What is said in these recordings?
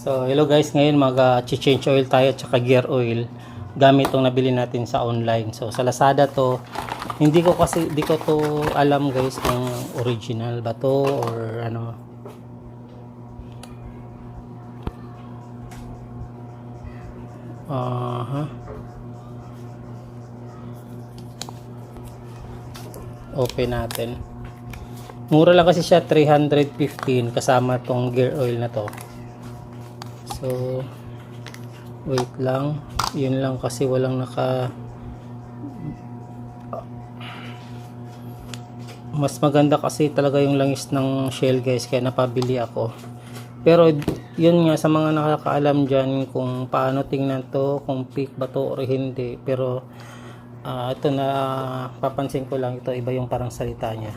So, hello guys, ngayon mag-change oil tayo at gear oil gamit itong nabili natin sa online. So, sa Lazada to, hindi ko kasi, hindi ko to alam guys kung original ba to or ano. Aha. Open natin. Mura lang kasi siya 315 kasama tong gear oil na to. So wait lang. Yun lang kasi walang naka mas maganda kasi talaga yung langis ng shell guys kaya napabili ako. Pero yun nga sa mga nakakaalam dyan kung paano tingnan to kung fake ba to or hindi pero ah, ito na papansin ko lang ito iba yung parang salita niya.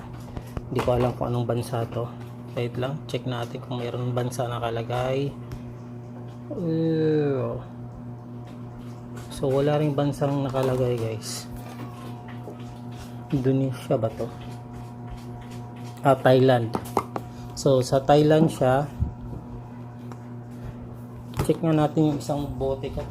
Hindi ko alam kung anong bansa to. Wait lang check natin kung mayroon bansa nakalagay Ew. so wala ring bansang nakalagay guys. Indonesia ba to? Ah, Thailand. So sa Thailand siya check nga natin yung isang bote ko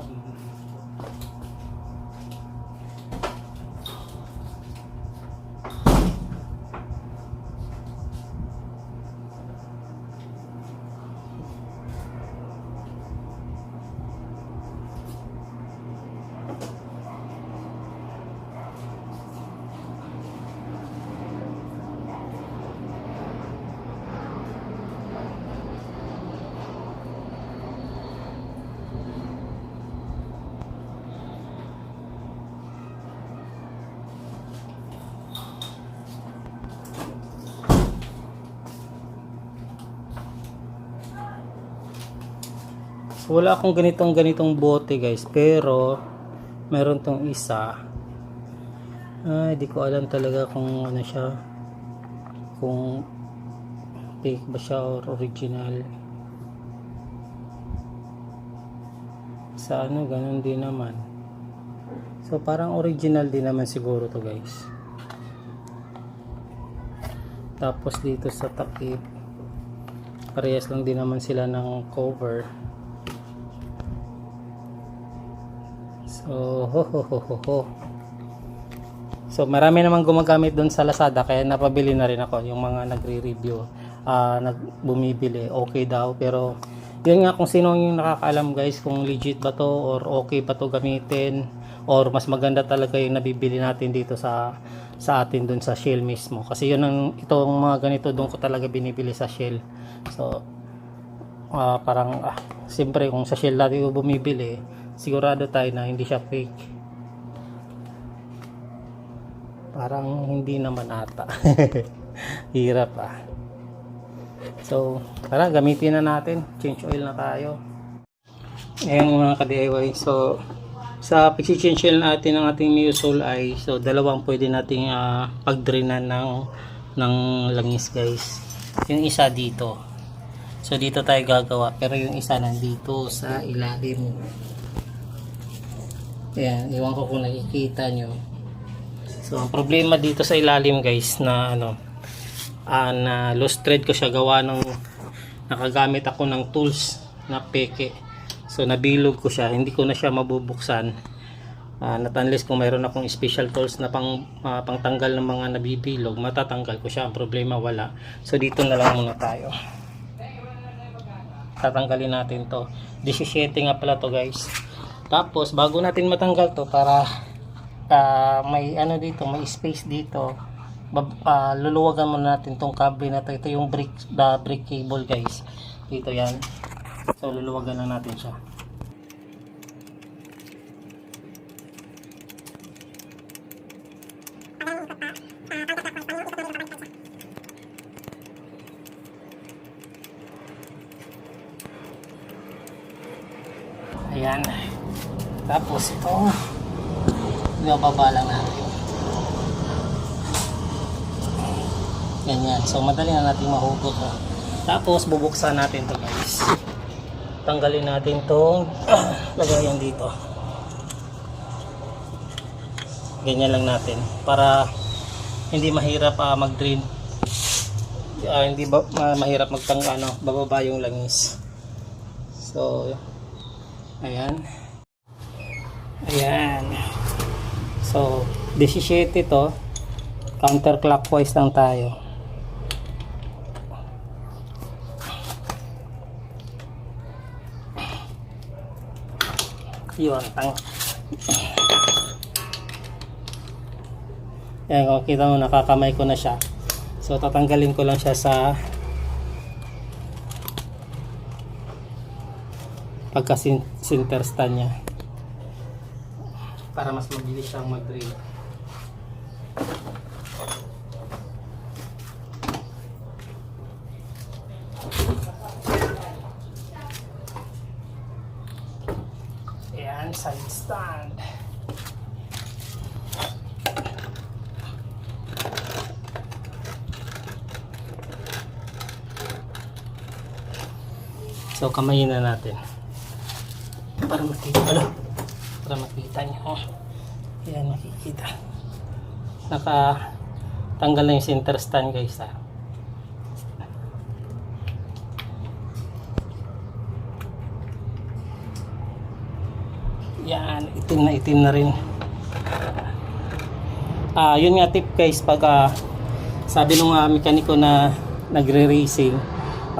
Wala akong ganitong ganitong bote guys. Pero meron tong isa. Ay di ko alam talaga kung ano siya. Kung fake ba siya or original. Sa ano ganun din naman. So parang original din naman siguro to guys. Tapos dito sa takip parehas lang din naman sila ng cover So, ho, ho, ho, ho, ho. So, marami namang gumagamit doon sa Lazada kaya napabili na rin ako yung mga nagre-review, ah nagbumibili, okay daw. Pero, yun nga kung sino yung nakakaalam guys kung legit ba to or okay ba to gamitin or mas maganda talaga yung nabibili natin dito sa sa atin doon sa Shell mismo. Kasi yun ang itong mga ganito doon ko talaga binibili sa Shell. So, ah, parang ah, siyempre kung sa Shell natin bumibili, sigurado tayo na hindi siya fake. Parang hindi naman ata. Hirap ah. So, tara gamitin na natin. Change oil na tayo. Ayan mga ka-DIY. So, sa pag-change oil natin ng ating Neosol ay so dalawang pwede nating ah, pagdrinan ng ng langis guys. Yung isa dito. So dito tayo gagawa pero yung isa nandito sa ilalim. Ayan, iwan ko kung nakikita nyo. So ang problema dito sa ilalim guys na ano ah, na lost thread ko siya gawa ng nakagamit ako ng tools na peke. So nabilog ko siya, hindi ko na siya mabubuksan. Uh, not unless kung mayroon akong special tools na pang ah, pangtanggal ng mga nabibilog, matatanggal ko siya. Ang problema wala. So dito na lang muna tayo. Tatanggalin natin to. 17 nga pala to guys. Tapos bago natin matanggal to para ah, may ano dito, may space dito. Ah, luluwagan muna natin tong kable na to. Ito yung brick, the brick cable guys. Dito yan. So luluwagan lang natin siya. Ayan. Tapos ito, ibababa lang natin. Ganyan. So, madali na natin mahugot. Ha? Tapos, bubuksan natin to guys. Tanggalin natin tong lagayan dito. Ganyan lang natin. Para hindi mahirap ah, mag-drain. Ah, hindi ba ma- mahirap magtang ano, bababa yung langis. So, ayan. Ayan. So, 17 ito. Counterclockwise lang tayo. Yun, tang. Ayan, kung kita mo, nakakamay ko na siya. So, tatanggalin ko lang siya sa pagka center stand niya para mas mabilis siyang mag-drill. Ayan, side stand. So, kamayin na natin. Para makita. Niyo. Ayan, makikita. Naka tanggal na yung center stand guys ha. Yan, itim na itim na rin. Ah, yun nga tip guys pag ah, sabi nung ah, mekaniko na nagre-racing,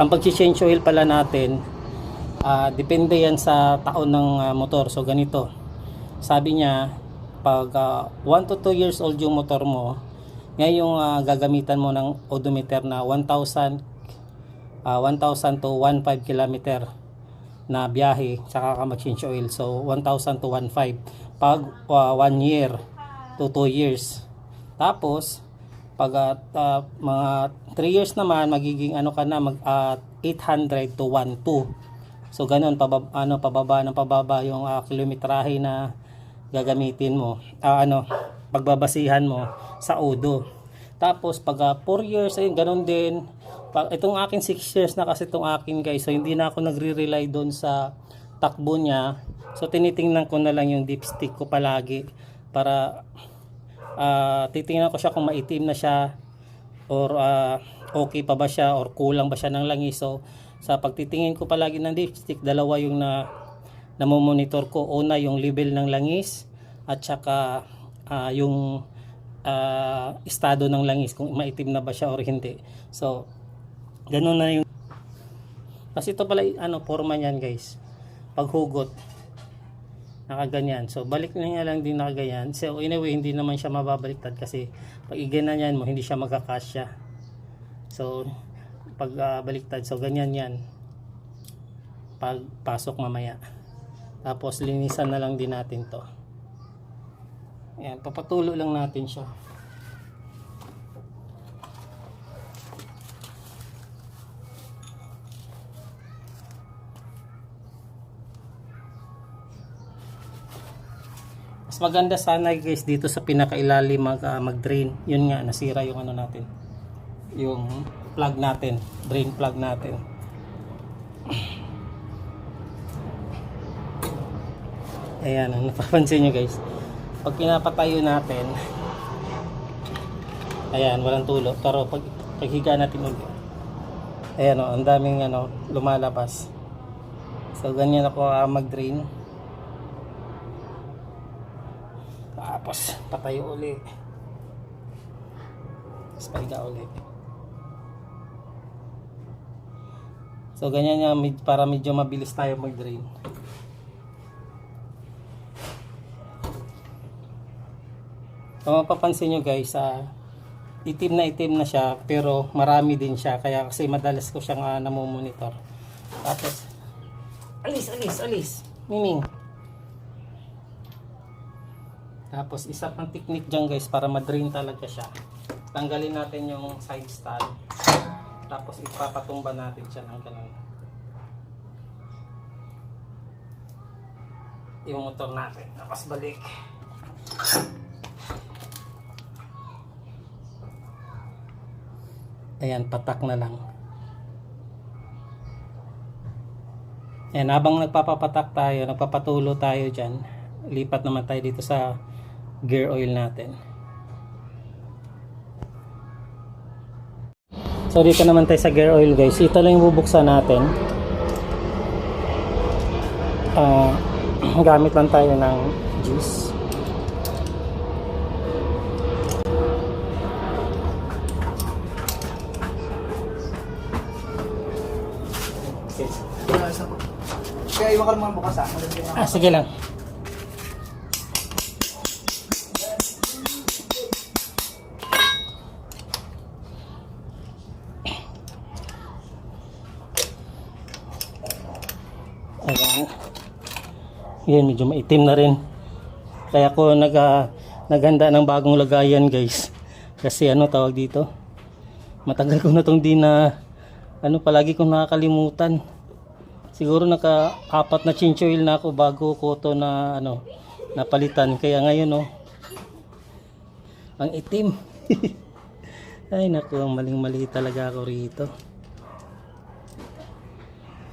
ang pag-change oil pala natin, ah, depende yan sa taon ng ah, motor. So ganito. Sabi niya, pag 1 to 2 years old yung motor mo, ngayon ah, gagamitan mo ng odometer na 1,000 ah, 1,000 to 1.5 kilometer na biyahe saka ka mag-change oil. So 1,000 to 1.5 pag 1 year to 2 years. Tapos pag ah, ah, mga 3 years naman magiging ano ka na mag ah, 800 to 1.2. So ganun pababa, ano pababa ng pababa yung ah, kilometrahe na gagamitin mo. Ah, ano pagbabasihan mo sa Odo. Tapos pag 4 years ayun ganun din. Pag itong akin 6 years na kasi itong akin guys. So hindi na ako nagre-rely doon sa takbo niya. So tinitingnan ko na lang yung dipstick ko palagi para ah titingnan ko siya kung maitim na siya or ah, okay pa ba siya or kulang ba siya ng langis. So sa pagtitingin ko palagi ng dipstick, dalawa yung na namomonitor ko. Una yung level ng langis at saka ah, yung ah, estado ng langis kung maitim na ba siya or hindi. So ganun na yung kasi ito pala ano forma niyan guys. Paghugot nakaganyan. So balik na niya lang din nakaganyan. So anyway hindi naman siya mababaliktad kasi pag iganyan mo hindi siya magkakasya. So pag ah, baliktad so ganyan yan. Pag pasok mamaya. Tapos linisan na lang din natin to. Ayan, papatulo lang natin siya. Mas maganda sana guys dito sa pinakailalim mag, ah, mag-drain. Yun nga, nasira yung ano natin. Yung plug natin. Drain plug natin. Ayan, ang napapansin nyo guys. Pag pinapatayo natin, ayan, walang tulo. Pero pag paghiga natin ulit, ayan o, ang daming ano, lumalabas. So, ganyan ako ah, mag-drain. Tapos, patayo ulit. Tapos, pahiga ulit. So, ganyan nga, para medyo mabilis tayo mag-drain. Kung mapapansin nyo guys, ah, itim na itim na siya pero marami din siya kaya kasi madalas ko siyang uh, namomonitor. Tapos, alis, alis, alis. Miming. Tapos isa pang technique dyan guys para ma-drain talaga siya. Tanggalin natin yung side stand. Tapos ipapatumba natin siya ng ganun. Yung motor natin. Tapos balik. Ayan, patak na lang. Ayan, habang nagpapapatak tayo, nagpapatulo tayo dyan, lipat naman tayo dito sa gear oil natin. So, dito naman tayo sa gear oil guys. Ito lang yung bubuksan natin. Ah, gamit lang tayo ng juice. Okay. Wala, isa po. Kaya iwan ka naman bukas ha. Na. Ah, sige lang. Ayan. Yan, medyo maitim na rin. Kaya ko nag, ah, naghanda ng bagong lagayan guys. Kasi ano tawag dito? Matagal ko na tong di na ano palagi kong nakakalimutan. Siguro naka-apat na chinch na ako bago ko to na ano napalitan. Kaya ngayon oh ang itim. Ay naku, maling-mali talaga ako rito.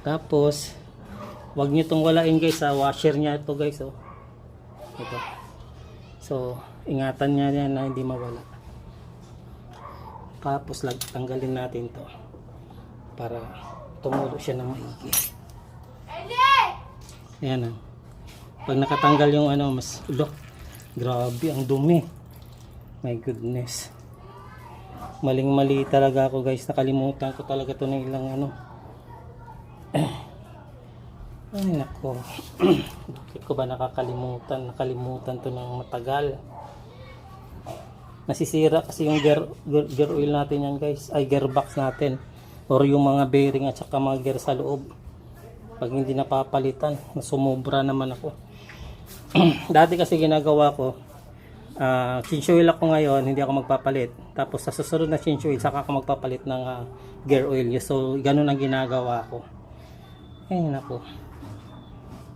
Tapos wag niyo tong walain guys sa washer niya ito guys oh. Ito. So, ingatan niya yan na hindi mawala. Tapos tanggalin natin to para tumulo siya ng maigi. Ayan ah. Pag nakatanggal yung ano, mas ulo. Grabe, ang dumi. My goodness. Maling-mali talaga ako guys. Nakalimutan ko talaga to ng ilang ano. Ay nako. Bakit ko ba nakakalimutan? Nakalimutan to ng matagal. Nasisira kasi yung gear, gear, gear oil natin yan guys. Ay gearbox natin. Or yung mga bearing at saka mga gear sa loob. Pag hindi napapalitan, sumobra naman ako. Dati kasi ginagawa ko, ah change oil ako ngayon, hindi ako magpapalit. Tapos sa susunod na change oil, saka ako magpapalit ng ah, gear oil. So, ganun ang ginagawa ko. Ay, nako.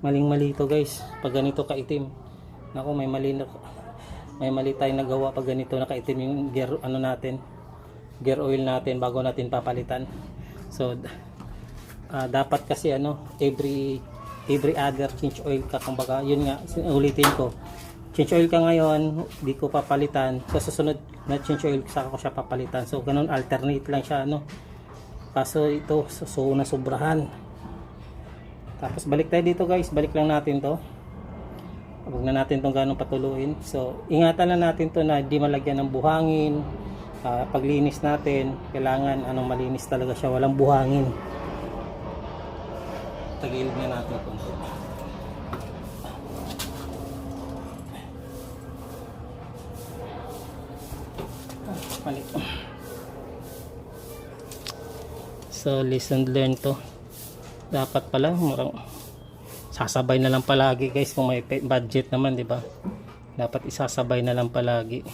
Maling-mali to guys. Pag ganito kaitim. Nako, may mali na may mali tayong nagawa pag ganito nakaitim yung gear ano natin. Gear oil natin bago natin papalitan. So, ah, dapat kasi ano, every every other change oil ka kumbaga, yun nga ulitin ko. Change oil ka ngayon, di ko papalitan. Sa susunod na change oil, saka ko siya papalitan. So, ganun, alternate lang siya, ano. Kaso ito, so, so na sobrahan. Tapos balik tayo dito guys, balik lang natin to. Huwag na natin itong ganong patuluin. So, ingatan lang natin to na di malagyan ng buhangin. Ah, paglinis natin, kailangan ano malinis talaga siya, walang buhangin. Tagilid na natin ito. Ah. So, listen learn to dapat pala marang sasabay na lang palagi guys kung may budget naman di ba dapat isasabay na lang palagi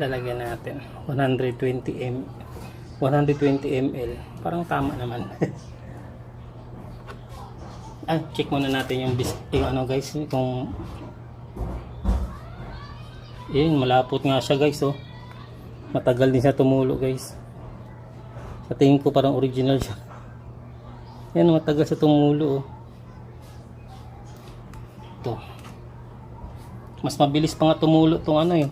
lalagyan natin 120 m 120 ml parang tama naman. Ah check muna natin yung, yung ano guys kung yun malapot nga siya guys oh. Matagal din siya tumulo guys. Sa tingin ko parang original siya. Yan matagal siya tumulo oh. Ito. Mas mabilis pa nga tumulo tong ano eh.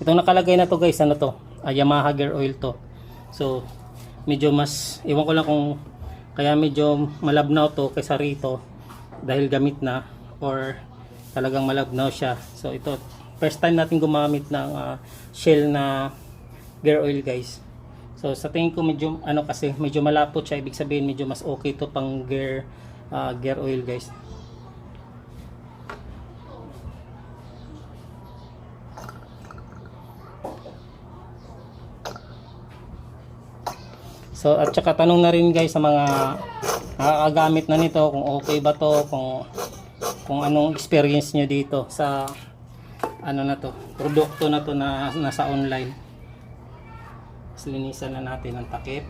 Itong nakalagay na to guys, ano to? Ah, Yamaha gear oil to. So, medyo mas, iwan ko lang kung kaya medyo malabnaw to kaysa rito dahil gamit na or talagang malabnaw siya. So, ito, first time natin gumamit ng ah, shell na gear oil guys. So, sa tingin ko medyo, ano kasi, medyo malapot siya. Ibig sabihin, medyo mas okay to pang gear, ah, gear oil guys. So at saka tanong na rin guys sa mga nakakagamit na nito kung okay ba to, kung kung anong experience nyo dito sa ano na to, produkto na to na nasa online. Linisan na natin ang takip.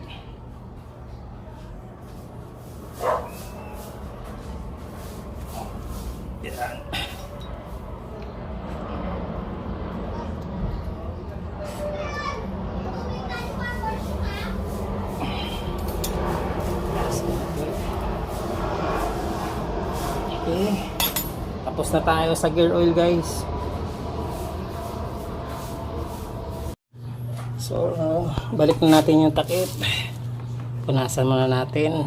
Tapos na tayo sa gear oil guys. So, uh, balik na natin yung takip. Punasan muna natin.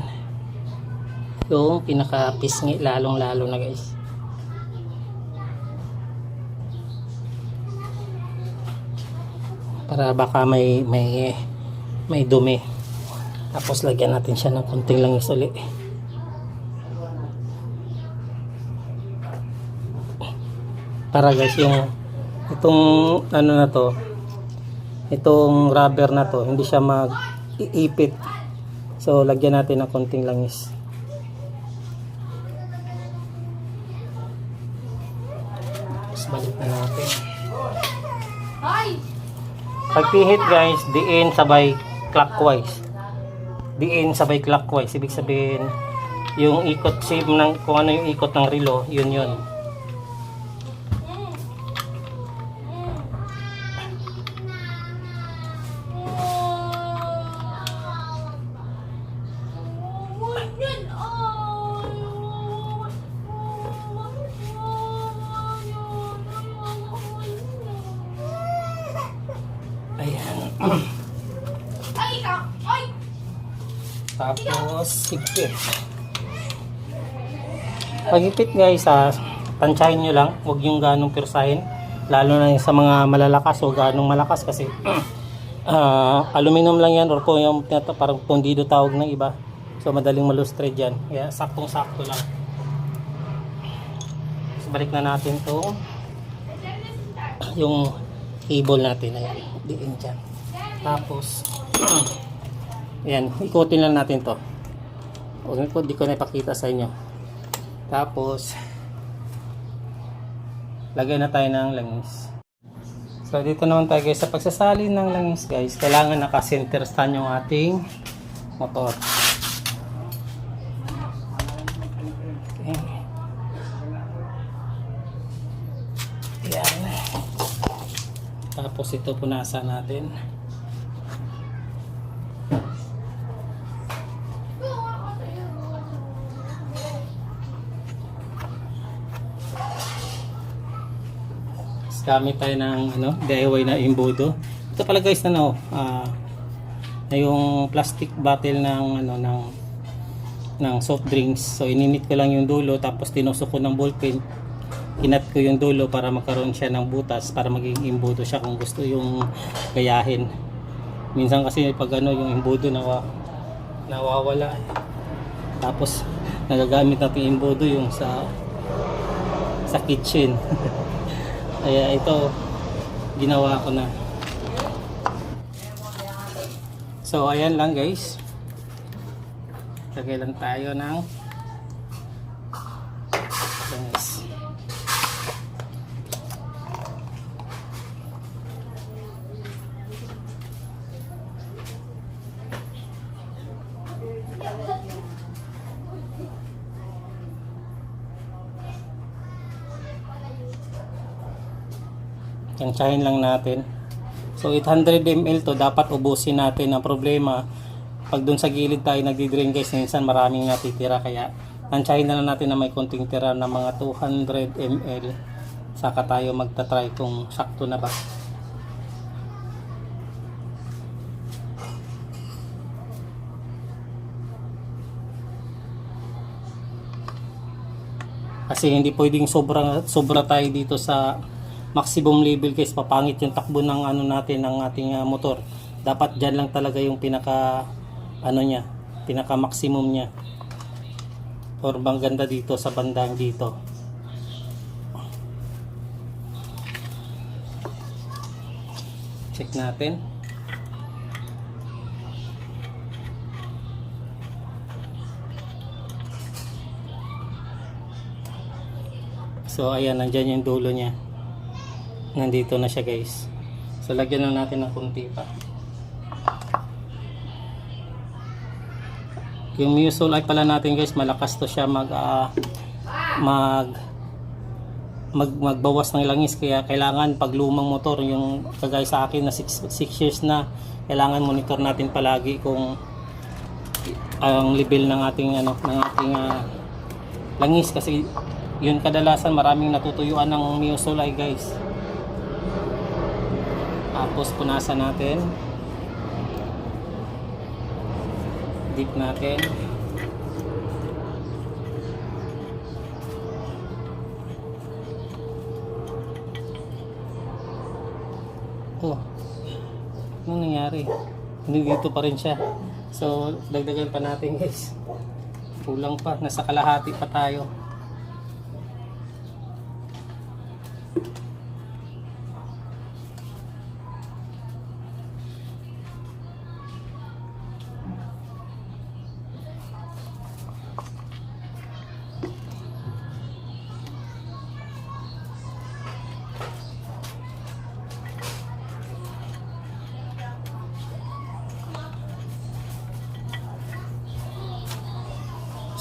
Yung pinaka-pisngi lalong-lalo na guys. Para baka may may may dumi. Tapos lagyan natin siya ng konting langis uli. Para guys yung itong ano na to itong rubber na to hindi siya mag iipit so lagyan natin ng konting langis. Tapos balik na natin. Pagpihit guys diin sabay clockwise. Diin sabay clockwise. Ibig sabihin yung ikot same ng kung ano yung ikot ng relo yun yun Pagipit guys, ah, tansyahin nyo lang. Huwag yung ganong pirsahin. Lalo na sa mga malalakas o ganong malakas kasi ah, aluminum lang yan or po yung parang pundido tawag ng iba. So madaling malustre dyan. Kaya saktong-sakto lang. Tapos balik na natin to yung cable natin. Ayan, diin dyan. Tapos, Ayan, ikutin lang natin to. Huwag ko, di ko na ipakita sa inyo. Tapos, lagay na tayo ng langis. So, dito naman tayo guys. Sa pagsasalin ng langis guys, kailangan naka-center stand yung ating motor. Okay. Ayan. Tapos ito punasan natin. Gamit tayo ng ano, DIY na imbudo. Ito pala guys ano, ah, na yung plastic bottle ng ano ng ng soft drinks. So ininit ko lang yung dulo tapos tinusok ko ng ballpen. Kinat ko yung dulo para magkaroon siya ng butas para maging imbudo siya kung gusto yung gayahin. Minsan kasi pag ano yung imbudo nawa, nawawala. eh. Tapos nagagamit natin imbudo yung sa sa kitchen. Kaya ito, ginawa ko na. So, ayan lang guys. Lagay lang tayo ng langis. Tansyahin lang natin. So 800 ml to dapat ubusin natin. Ang problema, pag dun sa gilid tayo nagdi-drain guys, minsan maraming natitira kaya tansyahin na lang natin na may konting tira na mga 200 ml. Saka tayo magta-try kung sakto na ba. Kasi hindi pwedeng sobra sobra tayo dito sa maximum level guys papangit yung takbo ng ano natin ng ating ah, motor. Dapat dyan lang talaga yung pinaka ano niya pinaka maximum niya. Or bang ganda dito sa bandang dito. Check natin. So ayan nandyan yung dulo niya nandito na siya guys. So lagyan lang natin ng kunti pa. Yung musul ay pala natin guys malakas to siya mag ah, mag mag magbawas ng langis. Kaya kailangan pag lumang motor yung kagaya sa akin na 6 years na kailangan monitor natin palagi kung ang level ng ating ano ng ating ah, langis. Kasi yun kadalasan maraming natutuyuan ng Miosolay guys. Tapos punasan natin. Dip natin. Oh. Anong nangyari? Hindi dito pa rin siya. So, dagdagan pa natin guys. Kulang pa. Nasa kalahati pa tayo.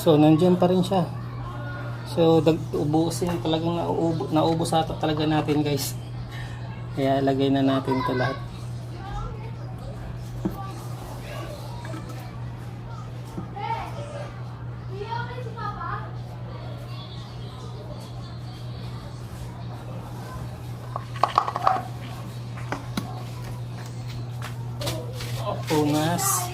So, nandiyan pa rin siya. So, dag ubusin talagang nauubo, naubos ata talaga natin guys. Kaya lagay na natin ito lahat. Punas.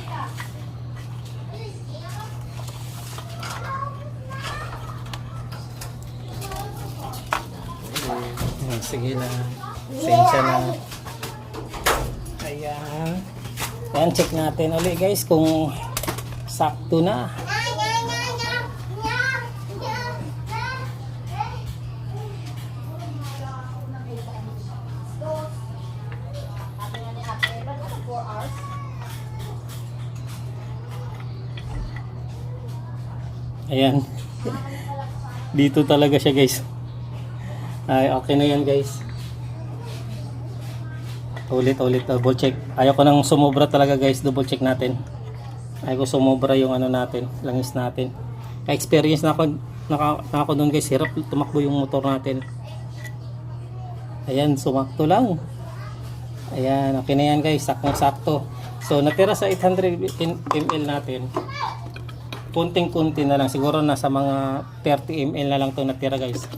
Ayan, sige na. Sensya na. Ayan. Ayan, check ulit guys kung sakto na. Ayan. Dito talaga siya guys. Ay, okay na yan guys. Ulit, ulit, double check. Ayaw ko nang sumobra talaga guys, double check natin. Ayaw ko sumobra yung ano natin, langis natin. Ka-experience na ako, naka, na ako doon guys, hirap tumakbo yung motor natin. Ayan, sumakto lang. Ayan, okay na yan guys, saktong sakto. So, natira sa 800 ml natin. Kunting-kunti na lang, siguro nasa mga 30 ml na lang to natira guys.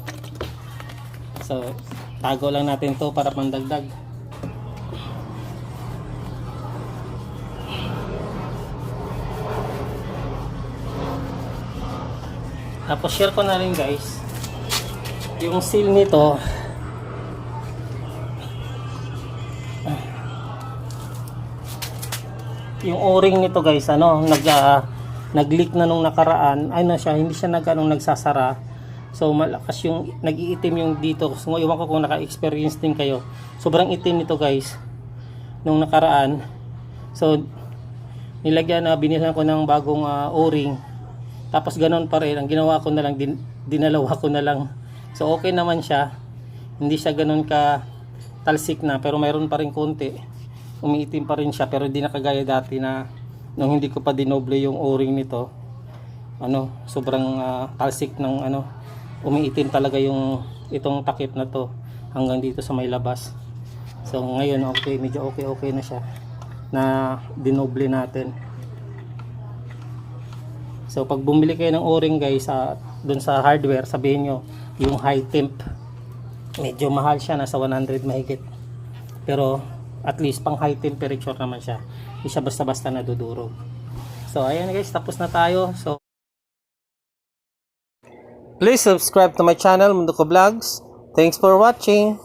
So, tago lang natin to para pandagdag. Tapos share ko na rin guys. Yung seal nito. Yung o-ring nito guys ano nag ah, nag-leak na nung nakaraan. Ay na siya hindi siya nag anong nagsasara. So malakas yung nag-iitim yung dito. So iwan ko kung naka-experience din kayo. Sobrang itim nito guys nung nakaraan. So nilagyan na binilhan ko ng bagong ah, o-ring tapos ganun pa rin ang ginawa ko na lang din, dinalawa ko na lang. So okay naman siya. Hindi siya ganun ka talsik na pero mayroon pa rin konti. Umiitim pa rin siya pero hindi na kagaya dati na nung hindi ko pa dinoble yung o-ring nito ano sobrang ah, talsik ng ano umiitim talaga yung itong takip na to hanggang dito sa may labas. So ngayon okay medyo okay okay na siya na dinoble natin so pag bumili kayo ng o-ring guys sa dun sa hardware sabihin nyo yung high temp medyo mahal siya nasa 100 mahigit. Pero at least pang high temperature naman siya. Hindi siya basta-basta nadudurog. So ayan guys tapos na tayo. So please subscribe to my channel Mundo Ko Vlogs. Thanks for watching